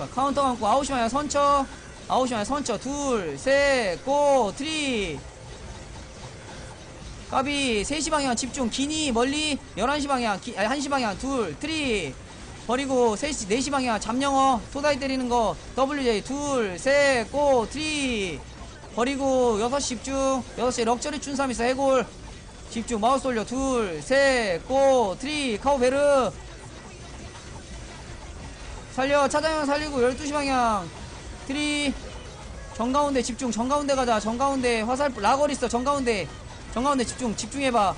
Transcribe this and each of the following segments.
자, 카운터 감고 9시 방향 선처 9시 방향 선처 둘셋고 트리. 까비. 3시 방향 집중. 기니 멀리. 11시 방향 기, 아니 1시 방향. 둘 트리. 버리고 3시 4시 방향 잠영어. 토다이 때리는 거. WJ 둘셋고 트리. 버리고 6시 집중. 6시 럭셔리 춘삼 있어. 해골. 집중. 마우스 돌려. 둘셋고 트리. 카우베르 살려 차장형 살리고 12시 방향. 트리. 정가운데 집중 정가운데 가자. 정가운데 화살 라걸 있어 정가운데. 정가운데 집중 집중해봐.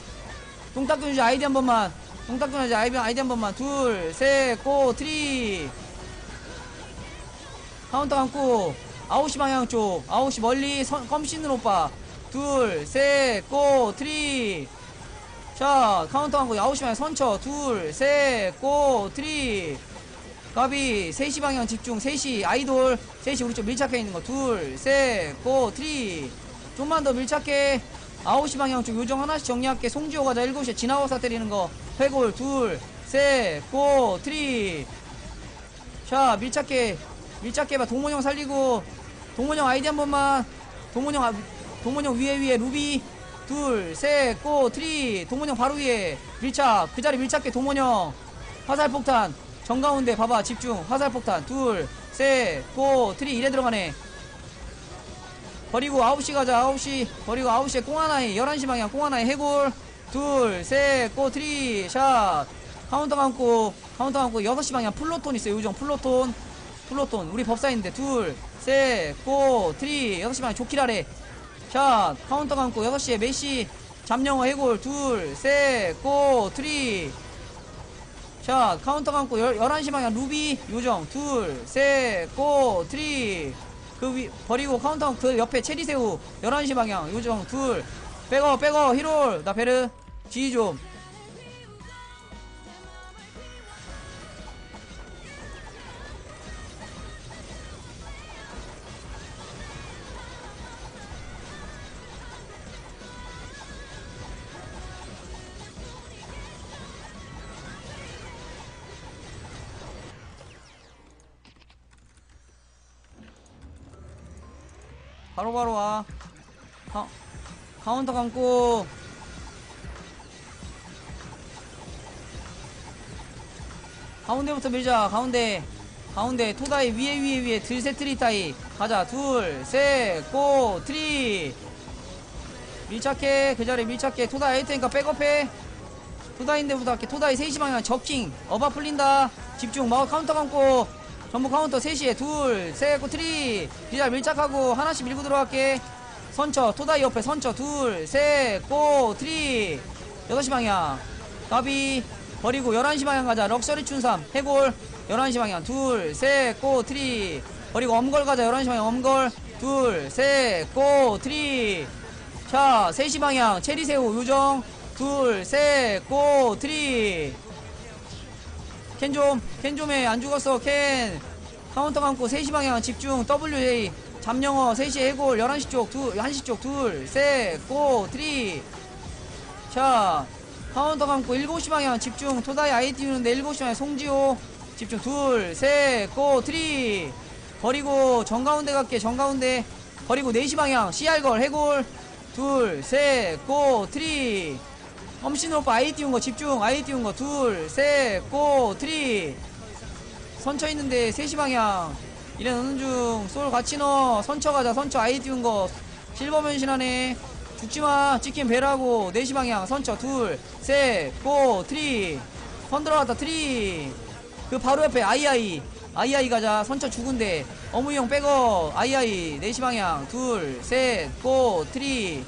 똥닦은 주제 아이디 한 번만. 똥닦은 주제 아이디, 아이디 한 번만. 둘셋고 트리. 카운터 감고 9시 방향 쪽. 9시 멀리 선, 껌 씻는 오빠 둘셋고 트리. 자 카운터 감고 9시 방향 선쳐. 둘셋고 트리 까비 3시 방향 집중 3시 아이돌 3시 우리 쪽 밀착해 있는 거. 둘, 셋, 고, 트리. 좀만 더 밀착해. 9시 방향 쪽 요정 하나씩 정리할게. 송지호 가자. 7시에 지나고사 때리는 거. 회골. 둘, 셋, 고, 트리. 자 밀착해. 밀착해봐. 동문형 살리고. 동문형 아이디 한 번만. 동문형 아, 동문형 위에 위에 루비. 둘, 셋, 고, 트리. 동문형 바로 위에 밀착. 그 자리 밀착해 동문형. 화살폭탄 정가운데 봐봐 집중. 화살폭탄. 둘셋고. 트리 이래 들어가네. 버리고 9시 가자. 9시. 버리고 9시에 꽁 하나에 11시 방향 꽁 하나에 해골. 둘셋고. 트리 샷. 카운터 감고 카운터 감고 6시 방향 플로톤 있어요. 요정 플로톤. 플로톤. 우리 법사인데 둘셋고. 트리 6시 방향 조키라래. 샷. 카운터 감고 6시에 메시. 잠영어 해골. 둘셋고. 트리 자 카운터 감고 열, 11시 방향 루비 요정 둘셋고 트리. 그 위 버리고 카운터 그 옆에 체리새우 11시 방향 요정 둘. 빼고 빼고 히롤. 나 베르. 지휘 좀 바로바로 와. 카, 카운터 감고. 가운데부터 밀자 가운데. 가운데 토다이 위에 위에 위에 들세 트리 따이. 가자 둘셋고 트리. 밀착해 그 자리에 밀착해. 토다이 에이트니까 백업해. 토다이인데부터 할게. 토다이 3시 방향 적킹. 어바 풀린다. 집중 마우 카운터 감고 전부 카운터 3시에 둘, 셋, 고 트리. 기자 밀착하고 하나씩 밀고 들어갈게. 선처 토다이 옆에 선처 둘, 셋, 고 트리. 6시 방향. 가비 버리고 11시 방향 가자. 럭셔리 춘삼 해골. 11시 방향 둘, 셋, 고 트리. 버리고 엄걸 가자. 11시 방향 엄걸. 둘, 셋, 고 트리. 자 3시 방향 체리새우 요정. 둘, 셋, 고 트리. 캔 좀, 캔 좀 해. 안 죽었어, 캔. 카운터 감고 3시 방향 집중. WA. 잠영어 3시 해골 11시 쪽, 둘, 1시 쪽, 둘, 셋, 고, 트리. 자, 카운터 감고 7시 방향 집중. 토다이 아이디 유는데 7시 방향 송지호. 집중. 둘, 셋, 고, 트리. 버리고 정가운데 갈게, 정가운데. 버리고 4시 방향 CR걸 해골. 둘, 셋, 고, 트리. 엄신 오빠 아이 띄운 거 집중 아이 띄운 거 둘, 셋, 고, 트리 선처 있는데 3시 방향. 이래 넣는 중 솔 같이 넣어 선처 가자 선처. 아이 띄운 거. 실버 변신하네. 죽지마. 치킨 배라고. 4시 방향. 선처 둘, 셋, 고, 트리. 선 들어갔다 트리. 그 바로 옆에 아이아이. 아이아이 가자. 선처 죽은데. 어무형 빼고. 아이아이. 4시 방향. 둘, 셋, 고, 트리.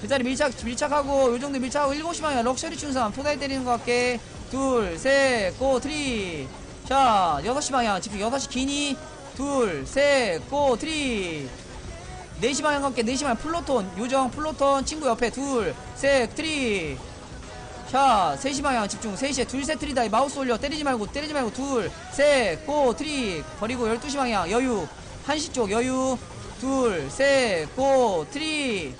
그 자리 밀착, 밀착하고, 요 정도 밀착하고, 7시 방향 럭셔리 춘삼, 토다이 때리는 거 같게. 둘, 셋, 고, 트리. 자, 6시 방향, 집중 6시 기니. 둘, 셋, 고, 트리. 4시 방향 갈게, 4시 방향 플로톤, 요정, 플로톤, 친구 옆에 둘, 셋, 트리. 자, 3시 방향 집중, 3시에 둘, 셋, 트리다. 마우스 올려, 때리지 말고, 때리지 말고, 둘, 셋, 고, 트리. 버리고 12시 방향, 여유. 1시 쪽, 여유. 둘, 셋, 고, 트리.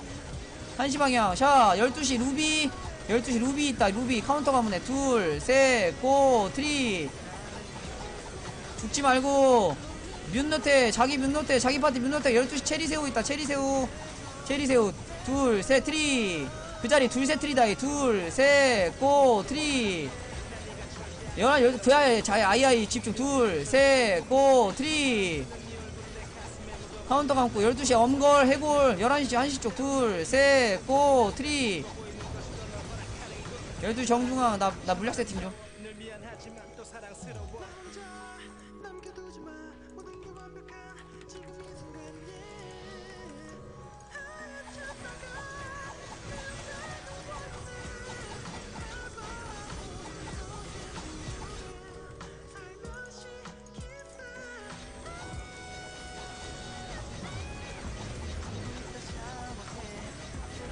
1시 방향 샤 12시 루비 12시 루비 있다 루비. 카운터 가문에 둘, 셋, 고, 트리. 죽지 말고. 뮨노테 자기 뮨노테 자기 파티 뮨노테 12시 체리새우 있다 체리새우. 체리새우. 둘셋 트리. 그 자리 둘셋 트리다이 둘셋고 트리. 열한 열 그야 자이 아이아이 집중. 둘셋고 트리. 카운터 감고 12시 엄걸 해골. 11시 1시 쪽. 둘셋고 트리 12시 정중앙 나, 나 물약 세팅 좀.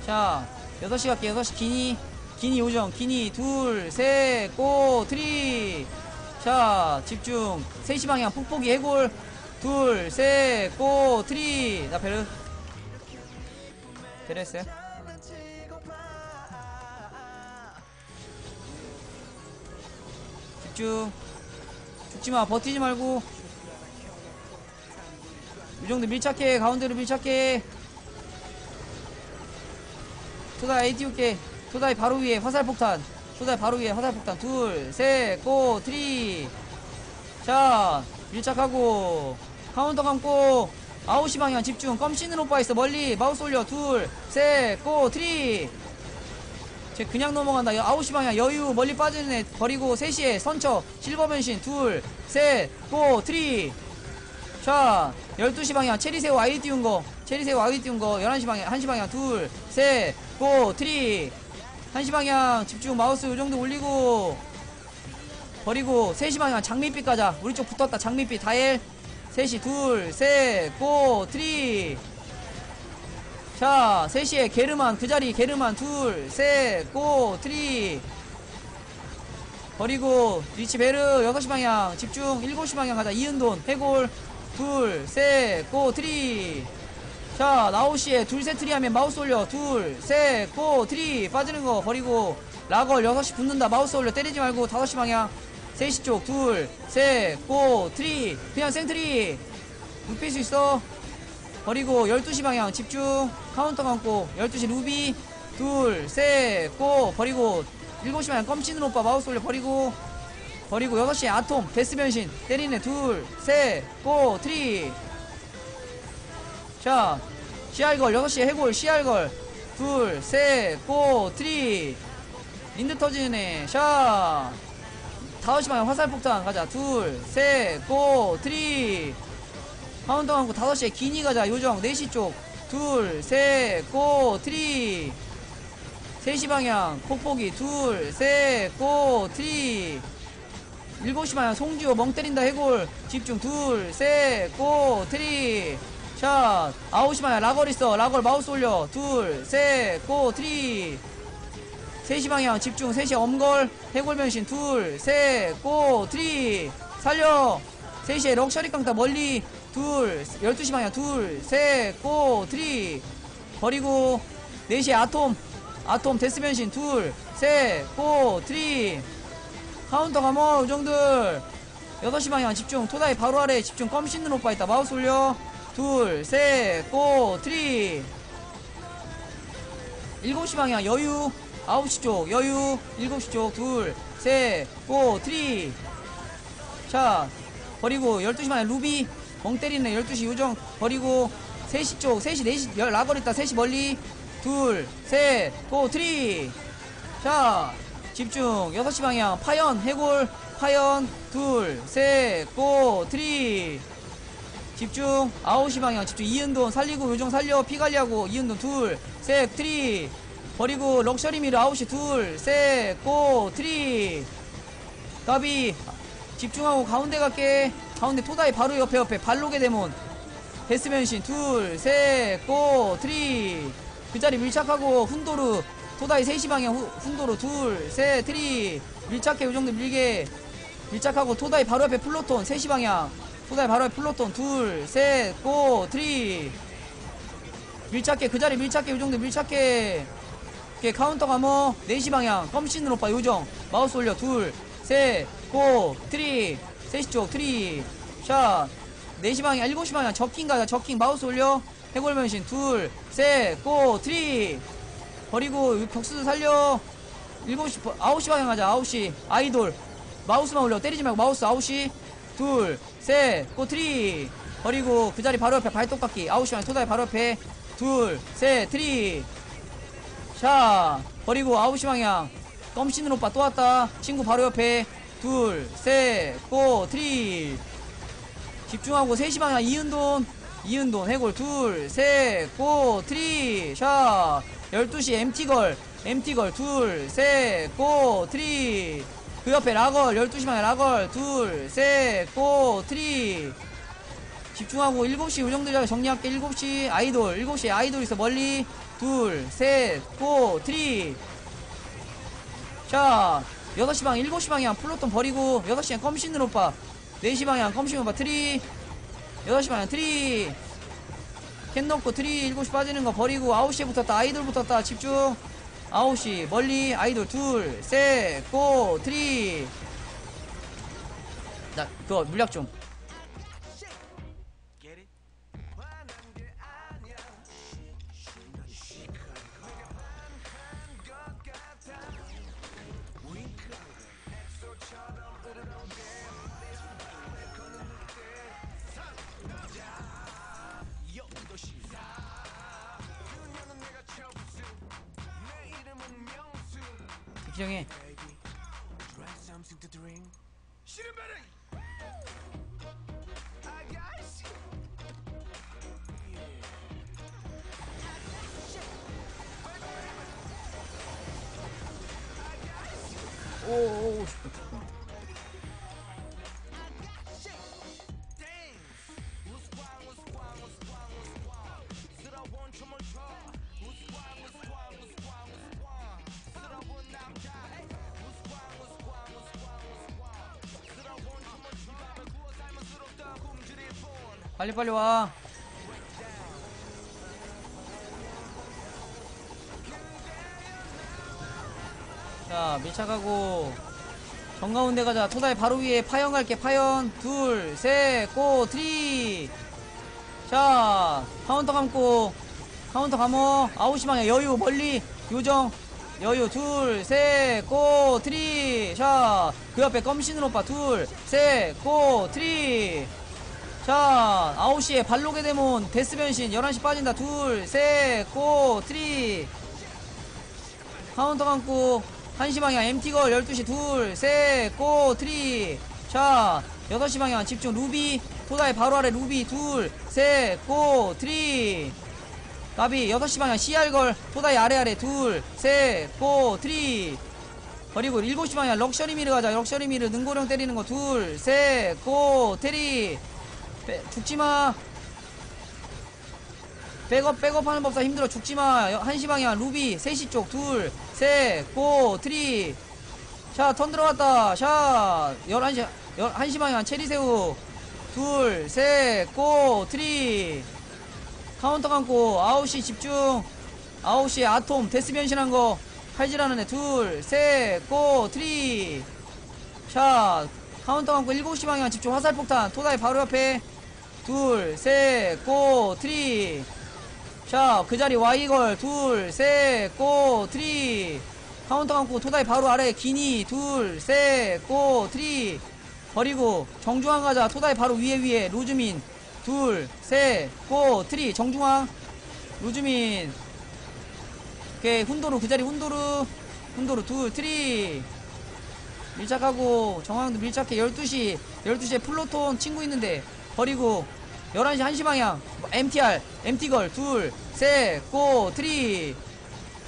자, 6시 갈게, 6시 기니, 기니 요정, 기니, 둘, 셋, 고, 트리. 자, 집중. 3시 방향, 푹푹이 해골. 둘, 셋, 고, 트리. 나 베르. 장난치고파 집중. 죽지마, 버티지 말고. 이 정도 밀착해, 가운데로 밀착해. 토다이 AT 올게. 토다이 바로 위에 화살폭탄. 토다이 바로 위에 화살폭탄. 둘, 셋, 고, 트리. 자, 밀착하고. 카운터 감고. 아웃시 방향 집중. 껌 씻는 오빠 있어. 멀리. 마우스 올려. 둘, 셋, 고, 트리. 쟤 그냥 넘어간다. 여- 아웃시 방향 여유 멀리 빠지는 애 버리고 3시에 선처 실버 변신 둘, 셋, 고, 트리. 자, 12시 방향 체리새우 아이 띄운 거. 체리새우 아이 띄운 거. 11시 방향, 1시 방향 둘, 셋, 고, 트리. 1시 방향 집중 마우스 요 정도 올리고 버리고 3시 방향 장밋빛 가자. 우리 쪽 붙었다. 장밋빛 다엘. 3시 둘, 셋, 고, 트리. 자, 3시에 게르만 그 자리 게르만 둘, 셋, 고, 트리. 버리고 리치 베르 6시 방향 집중 7시 방향 가자. 이은돈 해골 둘, 셋, 고, 트리. 자, 나오시에 둘, 셋, 트리 하면 마우스 올려. 둘, 셋, 고, 트리. 빠지는 거 버리고 라걸 6시 붙는다. 마우스 올려. 때리지 말고 5시 방향 3시 쪽 둘, 셋, 고, 트리. 그냥 생트리. 눕힐 수 있어. 버리고 12시 방향 집중 카운터 감고 12시 루비 둘셋고 버리고 7시 방향 껌치는 오빠 마우스 올려 버리고 버리고 6시에 아톰 데스 변신 때리네 둘셋고 트리 자 CR걸 6시에 해골 CR걸. 둘셋고 트리. 린드 터지는 애샤 5시 방향 화살폭탄. 가자. 둘셋고 트리. 카운터 감고 5시에 기니 가자. 요정 4시 쪽. 둘, 셋, 고, 트리. 3시 방향. 폭포기. 둘, 셋, 고, 트리. 7시 방향 송지호 멍 때린다. 해골. 집중. 둘, 셋, 고, 트리 샷. 9시 방향 라걸 있어. 라걸 마우스 올려. 둘, 셋, 고, 트리. 3시 방향 집중. 3시 엄걸. 해골 변신. 둘, 셋, 고, 트리. 살려. 3시에 럭셔리 깡다 멀리. 둘 12시 방향. 둘, 셋, 고, 트리. 버리고 4시에 아톰. 아톰 데스 변신. 둘, 셋, 고, 트리. 카운터 감어 요정들. 6시 방향 집중. 토다이 바로 아래 집중. 껌 씻는 오빠 있다. 마우스 올려 둘, 셋, 고, 트리 7시 방향 여유. 9시 쪽 여유. 7시 쪽 둘, 셋, 고, 트리. 자 버리고 12시 방향 루비. 멍 때리네 12시 요정 버리고 3시 쪽 3시 4시 열 라걸 있다 3시 멀리. 둘, 셋, 고, 트리. 자 집중. 6시 방향 파연 해골. 파연 둘, 셋, 고, 트리 집중. 9시 방향. 집중. 이은돈 살리고 요정 살려. 피 관리하고 이은돈 둘, 셋, 트리. 버리고 럭셔리 미러 9시 둘, 셋, 고, 트리. 까비. 집중하고 가운데 갈게. 가운데 토다이 바로 옆에 옆에. 발록의 데몬. 데스 변신 둘, 셋, 고, 트리. 그 자리 밀착하고 훈도르. 토다이 3시 방향. 후, 훈도르 둘, 셋, 트리. 밀착해. 요정도 밀게. 밀착하고 토다이 바로 옆에 플로톤 3시 방향 토다이 바로 플로톤 둘, 셋, 고, 트리. 밀착해 그 자리 밀착해 요정도 밀착해. 오케이 카운터 감어 4시 방향 껌 씻는 오빠 요정. 마우스 올려 둘 셋 고 트리. 셋시 쪽 트리. 자 4시 방향 7시 방향 적킹 가자 적킹. 마우스 올려. 해골 변신 둘 셋 고 트리. 버리고 이 격수도 살려. 7시 9시 방향 가자 9시. 아이돌. 마우스만 올려. 때리지 말고 마우스 9시 둘셋고 트리. 버리고 그 자리 바로 옆에 발톱 깎기 9시 방향 토다이 바로 옆에 둘 셋 트리. 자 버리고 9시 방향. 껌 씻는 오빠 또 왔다. 친구 바로 옆에 둘셋고 트리. 집중하고 3시 방향. 이은돈. 이은돈 해골 둘셋고 트리. 샷 12시 MT걸. MT걸 둘셋고 트리 그 옆에 라걸 12시 방향 라걸 둘셋고 트리. 집중하고 7시 우정들 정리할게. 7시 아이돌 7시 아이돌 있어. 멀리. 둘셋고 트리. 자 6시 방향 7시 방향 플로톤 버리고 6시에 껌 씻는 오빠 4시 방향 껌 씻는 오빠 트리. 6시 방향 트리. 캔 넣고 트리. 7시 빠지는 거 버리고 9시에 붙었다. 아이돌 붙었다. 집중 9시 멀리 아이돌 둘셋고 트리. 나 그거 물약 좀 something to drink? 싫은 말은 아가 빨리 빨리 와. 자 밀착하고 정가운데 가자. 토다이 바로 위에 파연 갈게. 파연 둘셋고 트리. 자 카운터 감고. 카운터 감어. 아웃시 방향 여유 멀리. 요정. 여유 둘셋고 트리. 자 그 옆에 껌신은 오빠 둘셋고 트리 자 9시에 발록의 데몬 데스 변신 11시 빠진다. 둘셋고 트리. 카운터 감고 1시 방향 MT걸 12시 둘셋고 트리. 자 6시 방향 집중 루비. 토다의 바로 아래 루비. 둘셋고 트리. 까비 6시 방향 CR걸. 토다의 아래 아래 둘셋고 트리. 그리고 7시 방향 럭셔리 미르 가자. 럭셔리 미르 능고령 때리는 거 둘셋고 테리 빼- 죽지마. 백업 백업 하는 법사 힘들어. 죽지마. 1시 방향. 루비 3시 쪽. 둘 셋고 트리. 샷턴 들어갔다. 샷. 11시 1시 방향. 체리새우. 둘 셋고 트리. 카운터 감고 9시 집중. 9시에 아톰. 데스 변신한 거. 칼질하는 애. 둘 셋고 트리. 샷. 카운터 감고 7시 방향 집중. 화살폭탄. 토다이 바로 옆에 둘 셋 고 트리 자, 그 자리 와이걸 둘, 셋, 고, 트리. 카운터 감고 토다이 바로 아래 기니 둘, 셋, 고, 트리. 버리고 정중앙 가자. 토다이 바로 위에 위에 루즈민 둘, 셋, 고, 트리. 정중앙 루즈민. 오케이 훈도루 그 자리 훈도루 훈도루 둘, 트리. 밀착하고 정황도 밀착해 12시 12시에 플로톤 친구 있는데 버리고 11시 1시 방향 MTR MT걸 둘셋고 트리.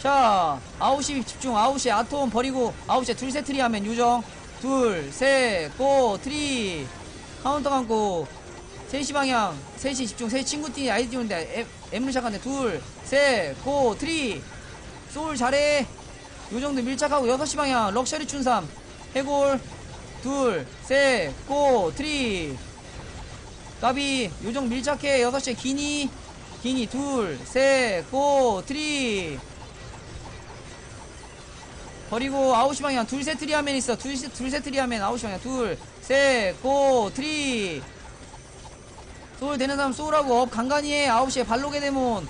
자 9시 집중 9시 아톰 버리고 9시에 둘 세트리 하면 유정. 둘셋고 트리. 카운터 감고 3시 방향 3시 집중 3시 친구 뛰니 아이디 띄우는데 엠물 시작하는데 둘셋고 트리. 소울 잘해. 요 정도 밀착하고 6시 방향 럭셔리 춘삼 해골. 둘셋고 트리 까비 요정 밀착해. 6시에 기니 기니 둘셋고 트리. 버리고 9시 방향. 둘셋 트리 하면 있어. 둘, 둘셋 트리 하면 9시 방향. 둘셋고 트리. 소울 되는 사람 소울하고 업 간간히 해. 9시에 발로게 데몬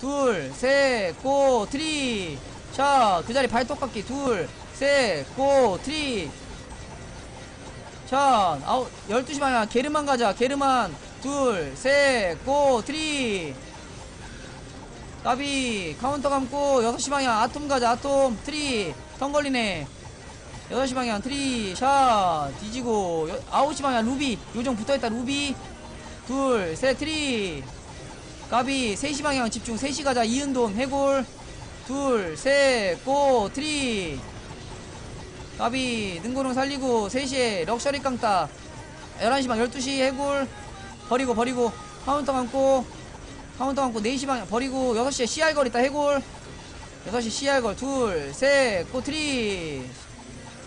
둘셋고 트리. 샷그 자리 발톱 깎기. 둘셋고 트리 자, 아홉, 12시 방향, 게르만 가자, 게르만. 둘, 셋, 고, 트리. 까비, 카운터 감고, 6시 방향, 아톰 가자, 아톰, 트리. 턴 걸리네. 6시 방향, 트리, 샷, 뒤지고, 여, 9시 방향, 루비. 요정 붙어있다, 루비. 둘, 셋, 트리. 까비, 3시 방향, 집중, 3시 가자, 이은돈, 해골. 둘, 셋, 고, 트리. 까비 능고롱 살리고 3시에 럭셔리 깡따 11시 방 12시 해골 버리고 버리고 카운터 감고 카운터 감고 4시 방 버리고 6시에 CR 걸 있다 해골. 6시 CR 걸 둘셋 꼬트리.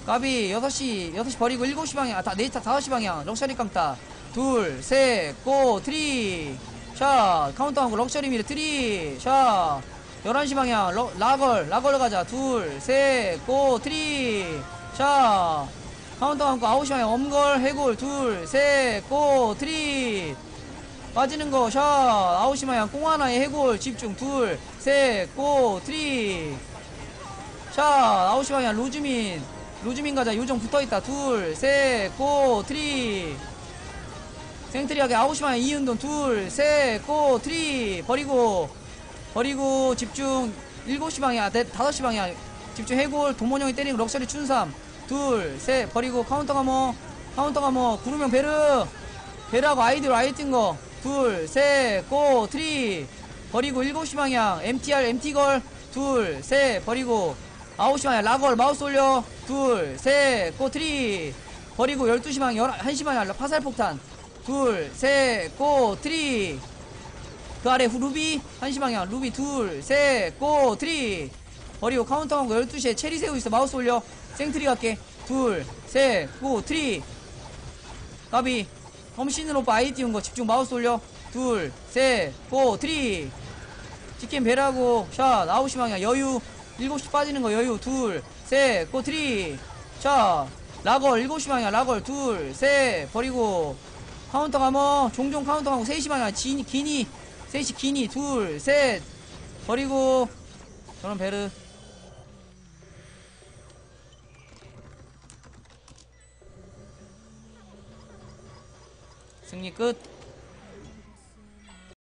까비 6시 6시 버리고 7시 방향 아다 4시 5시 방향 럭셔리 깡따 둘셋 꼬트리. 샷 카운터 감고 럭셔리 미르 트리. 샷 11시 방향 러, 라걸 라걸 가자. 둘셋고 트리. 자 카운터 감고 9시 방향 엄걸 해골. 둘셋고 트리. 빠지는 거샷. 9시 방향 꽁 하나에 해골 집중. 둘셋고 트리. 자 9시 방향 로즈민. 로즈민 가자. 요정 붙어있다. 둘셋고 트리. 생트리하게 9시 방향 이은돈. 둘셋고 트리. 버리고 버리고 집중 7시 방향 5시 방향 집중 해골 도모형이 때리는 럭셔리 춘삼 둘셋 버리고 카운터 가모 카운터 가모 구르명 베르. 베르하고 아이디로 아이 뜬거. 둘셋고 트리. 버리고 7시 방향 MTR MT걸. 둘셋 버리고 9시 방향 라걸 마우스 올려. 둘셋고 트리. 버리고 12시 방향 1시 방향 파살폭탄. 둘셋고 트리 그 아래 후 루비 한시 방향. 루비 둘셋고 트리. 버리고 카운터 한거 12시에 체리 세우고 있어. 마우스 올려. 생트리 갈게. 둘셋고 트리. 까비. 험신을 오빠 아이 띄운 거 집중. 마우스 올려. 둘셋고 트리. 치킨 배라고 샷. 9시 방향. 여유. 7시 빠지는 거 여유. 둘셋고 트리. 자 라걸. 7시 방향. 라걸. 둘셋. 버리고 카운터 가모 종종 카운터 가고 3시 방향. 진, 기니 셋이 기니 둘 셋. 버리고 저는 베르. 승리 끝